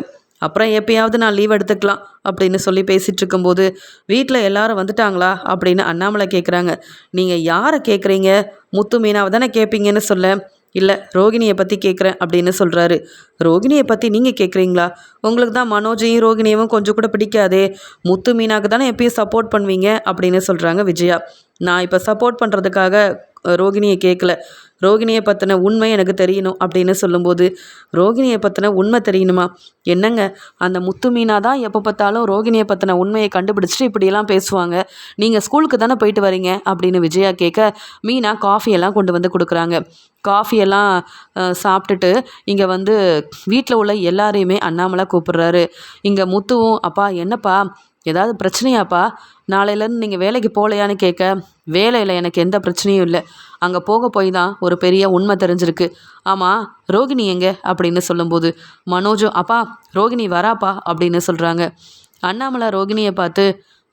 அப்புறம் எப்பயாவது நான் லீவ் எடுத்துக்கலாம் அப்படின்னு சொல்லி பேசிகிட்டு இருக்கும்போது வீட்டில் எல்லாரும் வந்துட்டாங்களா? அப்படின்னு அண்ணாமலை கேட்குறாங்க நீங்கள் யாரை கேட்குறீங்க முத்து மீனாவை தானே கேட்பீங்கன்னு சொல்ல இல்லை ரோகிணியை பற்றி கேட்குறேன் அப்படின்னு சொல்கிறாரு ரோகிணியை பற்றி நீங்கள் கேட்குறீங்களா உங்களுக்கு தான் மனோஜையும் ரோகிணியவும் கொஞ்சம் கூட பிடிக்காதே. முத்து மீனாக்கு தானே எப்பயும் சப்போர்ட் பண்ணுவீங்க? அப்படின்னு சொல்கிறாங்க விஜயா. நான் இப்போ சப்போர்ட் பண்ணுறதுக்காக ரோகிணியை கேட்கல ரோகிணியை பற்றின உண்மை எனக்கு தெரியணும் அப்படின்னு சொல்லும்போது ரோகிணியை பற்றின உண்மை தெரியணுமா? என்னங்க? அந்த முத்து மீனா தான் எப்போ பார்த்தாலும் ரோகிணியை பற்றின உண்மையை கண்டுபிடிச்சிட்டு இப்படியெல்லாம் பேசுவாங்க. நீங்கள் ஸ்கூலுக்கு தானே போயிட்டு வரீங்க? அப்படின்னு விஜயா கேட்க மீனா காஃபியெல்லாம் கொண்டு வந்து கொடுக்குறாங்க. காஃபியெல்லாம் சாப்பிட்டுட்டு இங்கே வந்து வீட்டில் உள்ள எல்லாரையுமே அண்ணாமலை கூப்பிடுறாரு. இங்கே முத்துவும் அப்பா என்னப்பா? ஏதாவது பிரச்சனையாப்பா? நாளையிலேருந்து நீங்கள் வேலைக்கு போகலையான்னு கேட்க வேலையில் எனக்கு எந்த பிரச்சனையும் இல்லை. அங்கே போக போய் தான் ஒரு பெரிய உண்மை தெரிஞ்சிருக்கு. ஆமாம் ரோகிணி எங்கே? அப்படின்னு சொல்லும்போது மனோஜும் அப்பா ரோகிணி வராப்பா? அப்படின்னு சொல்கிறாங்க அண்ணாமலை ரோகிணியை பார்த்து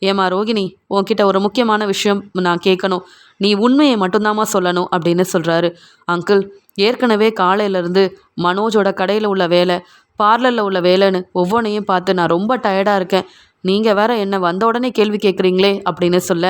ஏமா ரோகிணி உன்கிட்ட ஒரு முக்கியமான விஷயம் நான் கேட்கணும். நீ உண்மையை மட்டும்தாம்மா சொல்லணும் அப்படின்னு சொல்கிறாரு அங்கிள் ஏற்கனவே காலையிலேருந்து மனோஜோட கடையில் உள்ள வேலை பார்லரில் உள்ள வேலைன்னு ஒவ்வொன்றையும் பார்த்து நான் ரொம்ப டயர்டாக இருக்கேன். நீங்கள் வேற என்னை வந்த உடனே கேள்வி கேட்குறீங்களே அப்படின்னு சொல்ல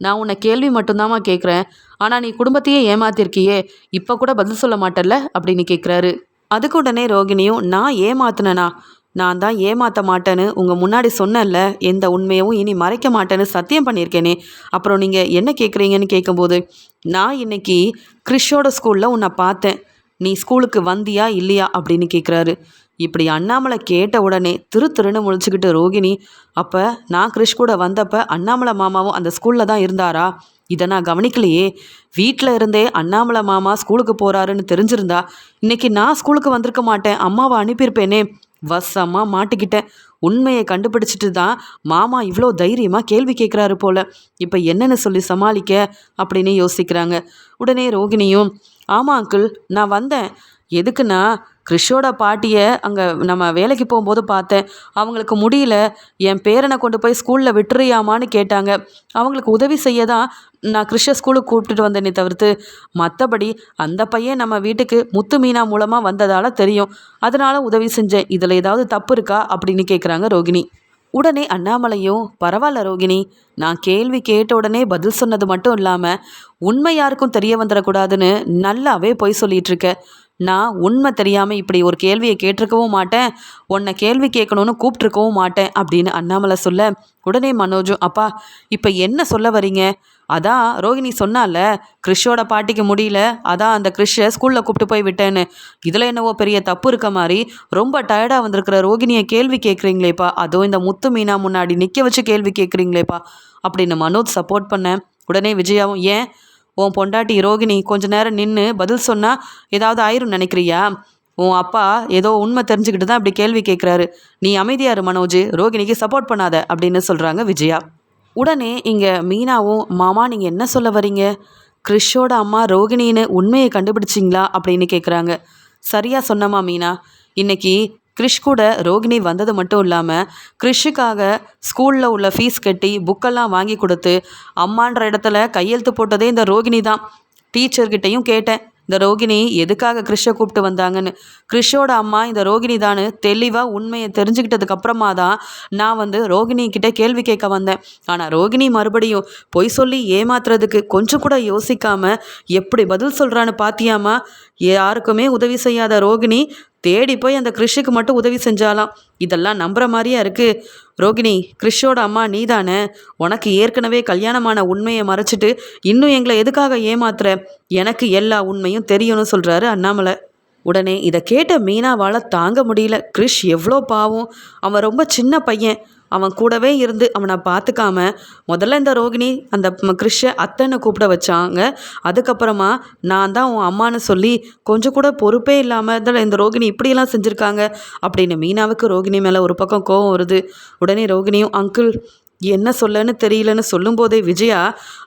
நான் உன்னை கேள்வி மட்டும்தாம்மா கேட்குறேன் ஆனால் நீ குடும்பத்தையே ஏமாத்திருக்கியே இப்போ கூட பதில் சொல்ல மாட்டல்ல? அப்படின்னு கேட்குறாரு அதுக்கு உடனே ரோகிணியும் நான் ஏமாத்தினனா? நான் தான் ஏமாற்ற மாட்டேன்னு உங்கள் முன்னாடி சொன்னேன்ல எந்த உண்மையவும் இனி மறைக்க மாட்டேன்னு சத்தியம் பண்ணியிருக்கேனே. அப்புறம் நீங்கள் என்ன கேட்குறீங்கன்னு கேட்கும்போது நான் இன்னைக்கு கிறிஷோட ஸ்கூலில் உன்னை பார்த்தேன். நீ ஸ்கூலுக்கு வந்தியா இல்லையா அப்படின்னு கேட்குறாரு இப்படி அண்ணாமலை கேட்ட உடனே திரு திருன்னு முழிச்சுக்கிட்டு ரோகிணி அப்போ நான் கிறிஷ் கூட வந்தப்ப அண்ணாமலை மாமாவும் அந்த ஸ்கூலில் தான் இருந்தாரா? இதை நான் கவனிக்கலையே. வீட்டில் இருந்தே அண்ணாமலை மாமா ஸ்கூலுக்கு போகிறாருன்னு தெரிஞ்சிருந்தா இன்னைக்கு நான் ஸ்கூலுக்கு வந்திருக்க மாட்டேன். அம்மாவை அனுப்பியிருப்பேனே. வசமாக மாட்டிக்கிட்டேன் உண்மையை கண்டுபிடிச்சிட்டு தான் மாமா இவ்வளோ தைரியமாக கேள்வி கேட்குறாரு போல். இப்போ என்னென்னு சொல்லி சமாளிக்க? அப்படின்னு யோசிக்கிறாங்க. உடனே ரோகிணியும் ஆமாம் அங்கிள் நான் வந்தேன். எதுக்குன்னா கிறிஷோட பாட்டியை அங்கே நம்ம வேலைக்கு போகும்போது பார்த்தேன். அவங்களுக்கு முடியல. என் பேரனை கொண்டு போய் ஸ்கூலில் விட்டுறியாமான்னு கேட்டாங்க. அவங்களுக்கு உதவி செய்ய தான் நான் கிறிஷ ஸ்கூலுக்கு கூப்பிட்டுட்டு வந்தேனே தவிர்த்து மற்றபடி அந்த பையன் நம்ம வீட்டுக்கு முத்து மீனா மூலமாக வந்ததால் தெரியும். அதனால் உதவி செஞ்சேன். இதில் ஏதாவது தப்பு இருக்கா அப்படின்னு கேட்குறாங்க ரோகிணி. உடனே அண்ணாமலையும் பரவாயில்ல ரோகிணி நான் கேள்வி கேட்ட உடனே பதில் சொன்னது மட்டும் இல்லாமல் உண்மை யாருக்கும் தெரிய வந்துடக்கூடாதுன்னு நல்லாவே பொய் சொல்லிட்டு இருக்க. நான் உண்மை தெரியாமல் இப்படி ஒரு கேள்வியை கேட்டிருக்கவும் மாட்டேன். உன்னை கேள்வி கேட்கணும்னு கூப்பிட்ருக்கவும் மாட்டேன் அப்படின்னு அண்ணாமலை சொல்ல உடனே மனோஜும் அப்பா இப்போ என்ன சொல்ல வரீங்க? அதான் ரோஹிணி சொன்னால கிறிஷோட பாட்டிக்கு முடியல. அதான் அந்த கிறிஷை ஸ்கூலில் கூப்பிட்டு போய் விட்டேன்னு. இதில் என்னவோ பெரிய தப்பு இருக்க மாதிரி ரொம்ப டயர்டாக வந்திருக்கிற ரோகிணியை கேள்வி கேட்குறீங்களேப்பா. அதுவும் இந்த முத்து மீனா முன்னாடி நிற்க வச்சு கேள்வி கேட்குறீங்களேப்பா. அப்படின்னு மனோஜ் சப்போர்ட் பண்ணேன் உடனே விஜயாவும் ஏன்? உன் பொண்டாட்டி ரோகிணி கொஞ்ச நேரம் நின்று பதில் சொன்னால் ஏதாவது ஆயிரும் நினைக்கிறியா? உன் அப்பா ஏதோ உண்மை தெரிஞ்சுக்கிட்டு தான் இப்படி கேள்வி கேட்குறாரு நீ அமைதியாரு மனோஜ் ரோகிணிக்கு சப்போர்ட் பண்ணாத அப்படின்னு சொல்கிறாங்க விஜயா. உடனே இங்கே மீனாவும் மாமா நீங்கள் என்ன சொல்ல வரீங்க? கிறிஷோட அம்மா ரோகிணின்னு உண்மையை கண்டுபிடிச்சிங்களா? அப்படின்னு கேட்குறாங்க சரியாக சொன்னம்மா மீனா. இன்னைக்கு கிறிஷ் கூட ரோகிணி வந்தது மட்டும் இல்லாமல் கிறிஷுக்காக ஸ்கூலில் உள்ள ஃபீஸ் கட்டி புக்கெல்லாம் வாங்கி கொடுத்து அம்மான்ற இடத்துல கையெழுத்து போட்டதே இந்த ரோகிணி தான். டீச்சர்கிட்டையும் கேட்டேன். இந்த ரோகிணி எதுக்காக கிறிஷை கூப்பிட்டு வந்தாங்கன்னு. கிறிஷோட அம்மா இந்த ரோகிணி தான் தெளிவாக உண்மையை தெரிஞ்சுக்கிட்டதுக்கு அப்புறமா தான் நான் வந்து ரோகிணி கிட்ட கேள்வி கேட்க வந்தேன். ஆனால் ரோகிணி மறுபடியும் பொய் சொல்லி ஏமாத்துறதுக்கு கொஞ்சம் கூட யோசிக்காம எப்படி பதில் சொல்கிறான்னு பாத்தியாமா யாருக்குமே உதவி செய்யாத ரோகிணி தேடி போய் அந்த கிறிஷுக்கு மட்டும் உதவி செஞ்சாலாம். இதெல்லாம் நம்புற மாதிரியா இருக்கு. ரோகிணி கிறிஷோட அம்மா நீ தானே உனக்கு ஏற்கனவே கல்யாணமான உண்மையை மறைச்சிட்டு இன்னும் எங்களை எதுக்காக ஏமாத்துற? எனக்கு எல்லா உண்மையும் தெரியணும்னு சொல்கிறாரு அண்ணாமலை. உடனே இதை கேட்ட மீனாவால் தாங்க முடியல. கிறிஷ் எவ்வளோ பாவம். அவன் ரொம்ப சின்ன பையன். அவன் கூடவே இருந்து அவனை பார்த்துக்காம முதல்ல இந்த ரோகிணி அந்த கிறிஷை அத்தைன்னு கூப்பிட வச்சாங்க. அதுக்கப்புறமா நான் தான் உன் அம்மான்னு சொல்லி கொஞ்சம் கூட பொறுப்பே இல்லாமல் இதில் இந்த ரோகிணி இப்படியெல்லாம் செஞ்சுருக்காங்க அப்படின்னு மீனாவுக்கு ரோகிணி மேலே ஒரு பக்கம் கோவம் வருது. உடனே ரோகிணியும் அங்கிள் என்ன சொல்லன்னு தெரியலன்னு சொல்லும்போதே விஜயா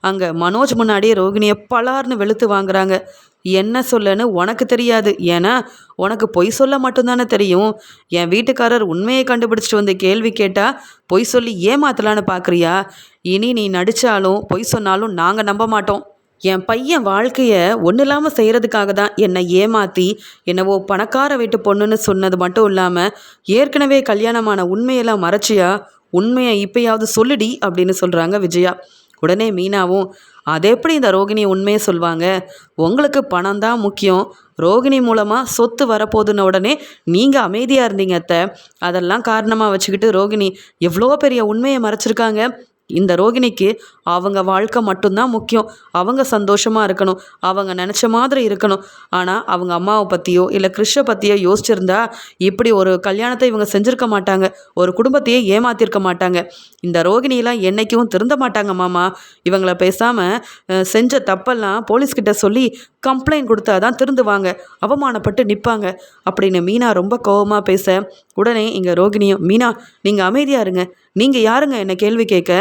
அங்கே மனோஜ் முன்னாடியே ரோகிணியை பலார்னு வெளுத்து வாங்குறாங்க. என்ன சொல்லன்னு உனக்கு தெரியாது. ஏன்னா உனக்கு பொய் சொல்ல மட்டும்தானே தெரியும். என் வீட்டுக்காரர் உண்மையை கண்டுபிடிச்சிட்டு வந்த கேள்வி கேட்டால் பொய் சொல்லி ஏமாத்தலான்னு பார்க்குறியா இனி நீ நடித்தாலும் பொய் சொன்னாலும் நாங்கள் நம்ப மாட்டோம். என் பையன் வாழ்க்கையை ஒன்றும் இல்லாமல் செய்கிறதுக்காக தான் என்னை ஏமாற்றி என்னவோ பணக்கார வீட்டு பொண்ணுன்னு சொன்னது மட்டும் இல்லாமல் ஏற்கனவே கல்யாணமான உண்மையெல்லாம் மறைச்சியா? உண்மையை இப்பயாவது சொல்லுடி அப்படின்னு சொல்கிறாங்க விஜயா. உடனே மீனாவும் அது எப்படி இந்த ரோகிணி உண்மையை சொல்வாங்க? உங்களுக்கு பணம் தான் முக்கியம். ரோகிணி மூலமாக சொத்து வரப்போதுன உடனே நீங்கள் அமைதியாக இருந்தீங்க அத்தை. அதெல்லாம் காரணமாக வச்சுக்கிட்டு ரோகிணி எவ்வளோ பெரிய உண்மையை மறைச்சிருக்காங்க. இந்த ரோகிணிக்கு அவங்க வாழ்க்கை மட்டும்தான் முக்கியம். அவங்க சந்தோஷமாக இருக்கணும். அவங்க நினச்ச மாதிரி இருக்கணும். ஆனால் அவங்க அம்மாவை பற்றியோ இல்லை கிருஷ்ண பற்றியோ யோசிச்சிருந்தா இப்படி ஒரு கல்யாணத்தை இவங்க செஞ்சுருக்க மாட்டாங்க. ஒரு குடும்பத்தையே ஏமாத்திருக்க மாட்டாங்க. இந்த ரோகிணியெலாம் என்றைக்கும் திருந்த மாட்டாங்க மாமா. இவங்கள பேசாமல் செஞ்ச தப்பெல்லாம் போலீஸ்கிட்ட சொல்லி கம்ப்ளைண்ட் கொடுத்தா தான் திருந்துவாங்க. அவமானப்பட்டு நிற்பாங்க அப்படின்னு மீனா ரொம்ப கோபமாக பேச உடனே இங்கே ரோகிணியும் மீனா நீங்கள் அமைதியாக இருங்க. நீங்கள் யாருங்க? என்னை கேள்வி கேட்க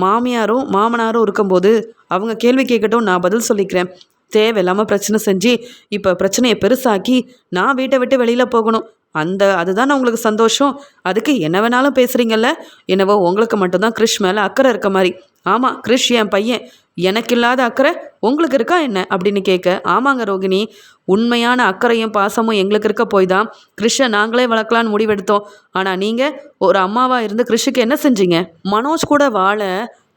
மாமியாரும் மாமனாரும் இருக்கும்போது அவங்க கேள்வி கேட்கட்டும் நான் பதில் சொல்லிக்கிறேன். தேவையில்லாமல் பிரச்சனை செஞ்சு இப்போ பிரச்சனையை பெருசாக்கி நான் வீட்டை விட்டு வெளியில் போகணும். அந்த அதுதான் உங்களுக்கு சந்தோஷம்? அதுக்கு என்ன வேணாலும் பேசுகிறீங்கல்ல என்னவோ உங்களுக்கு மட்டும்தான் கிறிஷ் மேலே அக்கறை இருக்க மாதிரி. ஆமாம் கிறிஷ் என் பையன். எனக்கு இல்லாத அக்கறை உங்களுக்கு இருக்கா என்ன? அப்படின்னு கேட்க ஆமாங்க ரோகிணி. உண்மையான அக்கறையும் பாசமும் எங்களுக்கு இருக்க போய் தான் கிறிஷை நாங்களே வளர்க்கலான்னு முடிவெடுத்தோம். ஆனால் நீங்கள் ஒரு அம்மாவாக இருந்து கிறிஷுக்கு என்ன செஞ்சீங்க? மனோஜ் கூட வாழ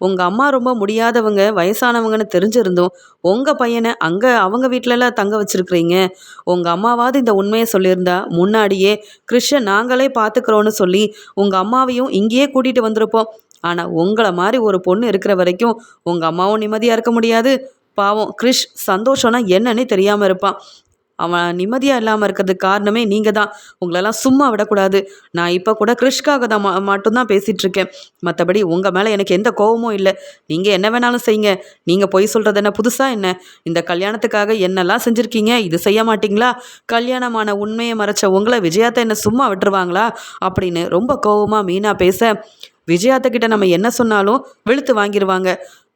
உங்கள் அம்மா ரொம்ப முடியாதவங்க வயசானவங்கன்னு தெரிஞ்சிருந்தோம் உங்கள் பையனை அங்கே அவங்க வீட்டிலலாம் தங்க வச்சுருக்குறீங்க. உங்கள் அம்மாவாவது இந்த உண்மையை சொல்லியிருந்தா முன்னாடியே கிறிஷை நாங்களே பார்த்துக்குறோன்னு சொல்லி உங்கள் அம்மாவையும் இங்கேயே கூட்டிகிட்டு வந்திருப்போம். ஆனால் உங்களை மாதிரி ஒரு பொண்ணு இருக்கிற வரைக்கும் உங்கள் அம்மாவும் நிம்மதியாக இருக்க முடியாது. பாவம் கிறிஷ் சந்தோஷம்னா என்னன்னே தெரியாமல் இருப்பான். அவன் நிம்மதியாக இல்லாமல் இருக்கிறதுக்கு காரணமே நீங்கள் தான் உங்களெல்லாம் சும்மா விடக்கூடாது. நான் இப்போ கூட கிறிஷ்காக தான் மட்டும்தான் பேசிகிட்டு இருக்கேன். மற்றபடி உங்கள் மேலே எனக்கு எந்த கோபமும் இல்லை. நீங்கள் என்ன வேணாலும் செய்யுங்க. நீங்கள் பொய் சொல்கிறது என்ன புதுசாக என்ன? இந்த கல்யாணத்துக்காக என்னெல்லாம் செஞ்சுருக்கீங்க? இது செய்ய மாட்டிங்களா? கல்யாணமான உண்மையை மறைச்ச உங்களை விஜயாத்தை என்ன சும்மா விட்டுருவாங்களா? அப்படின்னு ரொம்ப கோபமாக மீனா பேச விஜயாத்த நம்ம என்ன சொன்னாலும் வெளுத்து வாங்கிடுவாங்க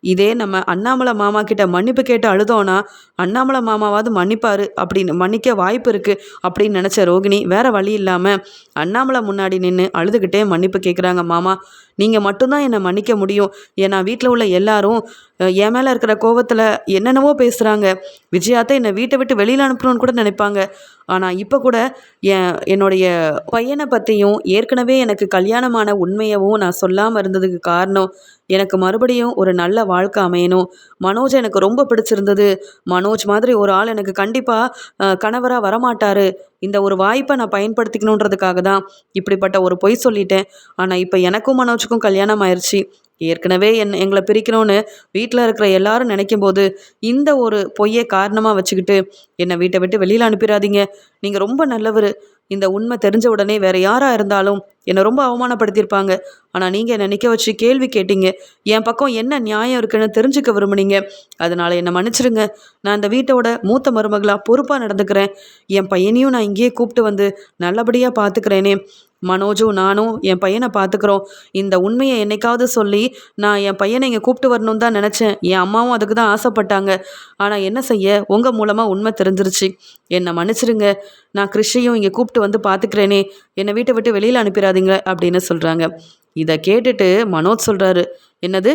இதே நம்ம அண்ணாமலை மாமா கிட்ட மன்னிப்பு கேட்டு அழுதோன்னா அண்ணாமலை மாமாவாவது மன்னிப்பார் அப்படின்னு மன்னிக்க வாய்ப்பு இருக்குது அப்படின்னு நினச்ச ரோகிணி வேற வழி இல்லாமல் அண்ணாமலை முன்னாடி நின்று அழுதுகிட்டே மன்னிப்பு கேட்குறாங்க மாமா. நீங்கள் மட்டும்தான் என்னை மன்னிக்க முடியும். ஏன்னா வீட்டில் உள்ள எல்லாரும் என் மேலே இருக்கிற கோவத்தில் என்னென்னவோ பேசுகிறாங்க விஜயாத்தை என்னை வீட்டை விட்டு வெளியில் அனுப்பணும்னு கூட நினைப்பாங்க. ஆனால் இப்போ கூட என் என்னுடைய பையனை பற்றியும் ஏற்கனவே எனக்கு கல்யாணமான உண்மையவும் நான் சொல்லாமல் இருந்ததுக்கு காரணம் எனக்கு மறுபடியும் ஒரு நல்ல வாழ்க்கை அமையணும். மனோஜ் எனக்கு ரொம்ப பிடிச்சிருந்தது. மனோஜ் மாதிரி ஒரு ஆள் எனக்கு கண்டிப்பாக கணவராக வரமாட்டார். இந்த ஒரு வாய்ப்பை நான் பயன்படுத்திக்கணுன்றதுக்காக தான் இப்படிப்பட்ட ஒரு பொய் சொல்லிட்டேன். ஆனால் இப்போ எனக்கும் மனோஜுக்கும் கல்யாணம் ஆயிடுச்சு ஏற்கனவே என் எங்களை பிரிக்கணும்னு வீட்டில் இருக்கிற எல்லாரும் நினைக்கும் போது இந்த ஒரு பொய்யை காரணமாக வச்சுக்கிட்டு என்னை வீட்டை விட்டு வெளியில் அனுப்பிடாதீங்க. நீங்கள் ரொம்ப நல்லவர். இந்த உண்மை தெரிஞ்ச உடனே வேறு யாராக இருந்தாலும் என்னை ரொம்ப அவமானப்படுத்தியிருப்பாங்க. ஆனால் நீங்கள் என்னை நிற்க வச்சு கேள்வி கேட்டீங்க. என் பக்கம் என்ன நியாயம் இருக்குன்னு தெரிஞ்சுக்க விரும்புனீங்க. அதனால் என்னை மன்னிச்சிருங்க. நான் இந்த வீட்டோட மூத்த மருமகளாக பொறுப்பாக நடந்துக்கிறேன். என் பையனையும் நான் இங்கேயே கூப்பிட்டு வந்து நல்லபடியாக பார்த்துக்கிறேனே மனோஜும் நானும் என் பையனை பார்த்துக்கிறோம். இந்த உண்மையை என்னைக்காவது சொல்லி நான் என் பையனை இங்கே கூப்பிட்டு வரணும்னு தான் நினச்சேன். என் அம்மாவும் அதுக்கு தான் ஆசைப்பட்டாங்க. ஆனால் என்ன செய்ய? உங்கள் மூலமாக உண்மை தெரிஞ்சிருச்சு. என்னை மன்னிச்சிருங்க. நான் கிருஷியும் இங்கே கூப்பிட்டு வந்து பார்த்துக்கிறேனே. என்னை வீட்டை விட்டு வெளியில் அனுப்பிடாதீங்க அப்படின்னு சொல்கிறாங்க இதை கேட்டுட்டு மனோஜ் சொல்கிறாரு என்னது?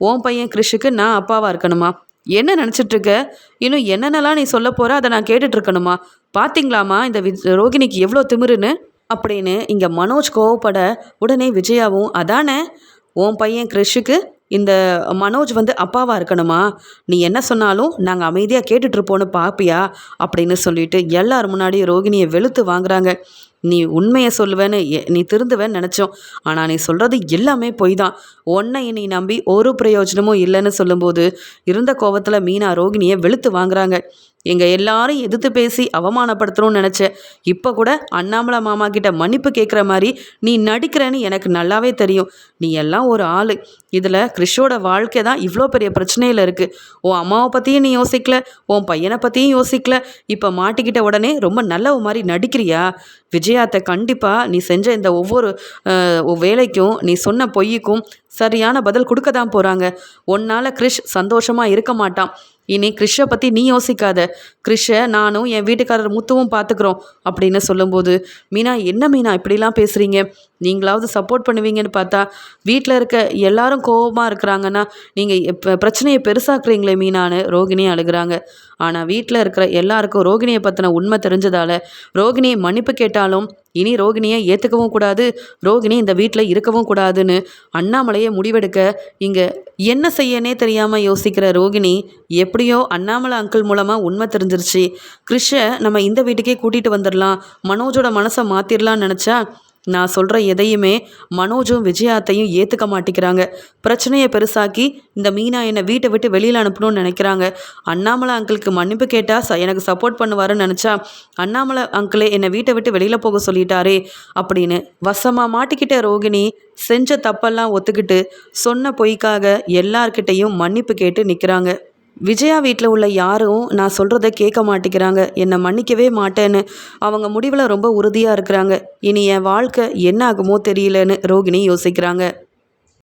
உன் பையன் கிருஷிக்கு நான் அப்பாவாக இருக்கணுமா? என்ன நினச்சிட்டு இருக்க? இன்னும் என்னென்னலாம் நீ சொல்ல போகிற அதை நான் கேட்டுட்ருக்கணுமா பார்த்தீங்களாமா இந்த வி ரோகிணிக்கு எவ்வளோ திமிருன்னு? அப்படின்னு இங்கே மனோஜ் கோவப்பட உடனே விஜயாவும் அதானே உன் பையன் கிறிஷுக்கு இந்த மனோஜ் வந்து அப்பாவாக இருக்கணுமா? நீ என்ன சொன்னாலும் நாங்கள் அமைதியாக கேட்டுட்ருப்போன்னு பார்ப்பியா அப்படின்னு சொல்லிட்டு எல்லார் முன்னாடியும் ரோகிணியை வெளுத்து வாங்குறாங்க. நீ உண்மையை சொல்லுவேன்னு எ- நீ திருந்துவேன்னு நினச்சோம். ஆனால் நீ சொல்கிறது எல்லாமே பொய் தான் ஒன்றை நீ நம்பி ஒரு பிரயோஜனமும் இல்லைன்னு சொல்லும்போது இருந்த கோவத்தில் மீனா ரோகிணியை வெளுத்து வாங்குறாங்க. எங்கள் எல்லாரும் எதிர்த்து பேசி அவமானப்படுத்தணும்னு நினச்சேன் இப்போ கூட அண்ணாமலை மாமா கிட்ட மன்னிப்பு கேட்குற மாதிரி நீ நடிக்கிறேன்னு எனக்கு நல்லாவே தெரியும். நீ எல்லாம் ஒரு ஆள். இதில் கிறிஷோட வாழ்க்கை தான் இவ்வளோ பெரிய பிரச்சனையில் இருக்குது உன் அம்மாவை பற்றியும் நீ யோசிக்கல உன் பையனை பற்றியும் யோசிக்கல. இப்போ மாட்டிக்கிட்ட உடனே ரொம்ப நல்லவ மாதிரி நடிக்கிறியா? விஜயாத்தை கண்டிப்பாக நீ செஞ்ச இந்த ஒவ்வொரு வேலைக்கும் நீ சொன்ன பொய்யுக்கும் சரியான பதில் கொடுக்க தான் போகிறாங்க உன்னால் கிறிஷ் சந்தோஷமாக இருக்க மாட்டான். இனி கிறிஷை பற்றி நீ யோசிக்காத. கிறிஷை நானும் என் வீட்டுக்காரர் முத்துவும் பார்த்துக்குறோம் அப்படின்னு சொல்லும்போது மீனா என்ன மீனா இப்படிலாம் பேசுகிறீங்க நீங்களாவது சப்போர்ட் பண்ணுவீங்கன்னு பார்த்தா வீட்டில் இருக்க எல்லாரும் கோபமாக இருக்கிறாங்கன்னா நீங்கள் இப்போ பிரச்சனையை பெருசாக்குறீங்களே மீனான்னு ரோகிணி அழுகுறாங்க. ஆனால் வீட்டில் இருக்கிற எல்லாருக்கும் ரோகிணியை பற்றின உண்மை தெரிஞ்சதால் ரோகிணியை மன்னிப்பு கேட்டாலும் இனி ரோகிணியை ஏற்றுக்கவும் கூடாது. ரோகிணி இந்த வீட்டில் இருக்கவும் கூடாதுன்னு அண்ணாமலையை முடிவெடுக்க இங்கே என்ன செய்யனே தெரியாமல் யோசிக்கிற ரோகிணி எப்படியோ அண்ணாமலை அங்கிள் மூலமாக உண்மை தெரிஞ்சிருச்சு. கிறிஷை நம்ம இந்த வீட்டுக்கே கூட்டிகிட்டு வந்துடலாம் மனோஜோட மனசை மாற்றிடலான்னு நினச்சா நான் சொல்கிற எதையுமே மனோஜும் விஜயாத்தையும் ஏற்றுக்க மாட்டேங்கிறாங்க. பிரச்சனையை பெருசாக்கி இந்த மீனா என்னை வீட்டை விட்டு வெளியில் அனுப்பணும்னு நினைக்கிறாங்க. அண்ணாமலை அங்கிளுக்கு மன்னிப்பு கேட்டால் ச எனக்கு சப்போர்ட் பண்ணுவாருன்னு நினச்சா அண்ணாமலை அங்கிளே என்னை வீட்டை விட்டு வெளியில் போக சொல்லிட்டாரே அப்படின்னு வசமாக மாட்டிக்கிட்ட ரோகிணி செஞ்ச தப்பெல்லாம் ஒத்துக்கிட்டு சொன்ன பொய்க்காக எல்லார்கிட்டையும் மன்னிப்பு கேட்டு நிற்கிறாங்க விஜயா வீட்டில் உள்ள யாரும் நான் சொல்கிறத கேட்க மாட்டேங்கிறாங்க. என்னை மன்னிக்கவே மாட்டேன்னு. அவங்க முடிவில் ரொம்ப உறுதியாக இருக்கிறாங்க. இனி என் வாழ்க்கை என்ன ஆகுமோ தெரியலன்னு ரோகிணி யோசிக்கிறாங்க.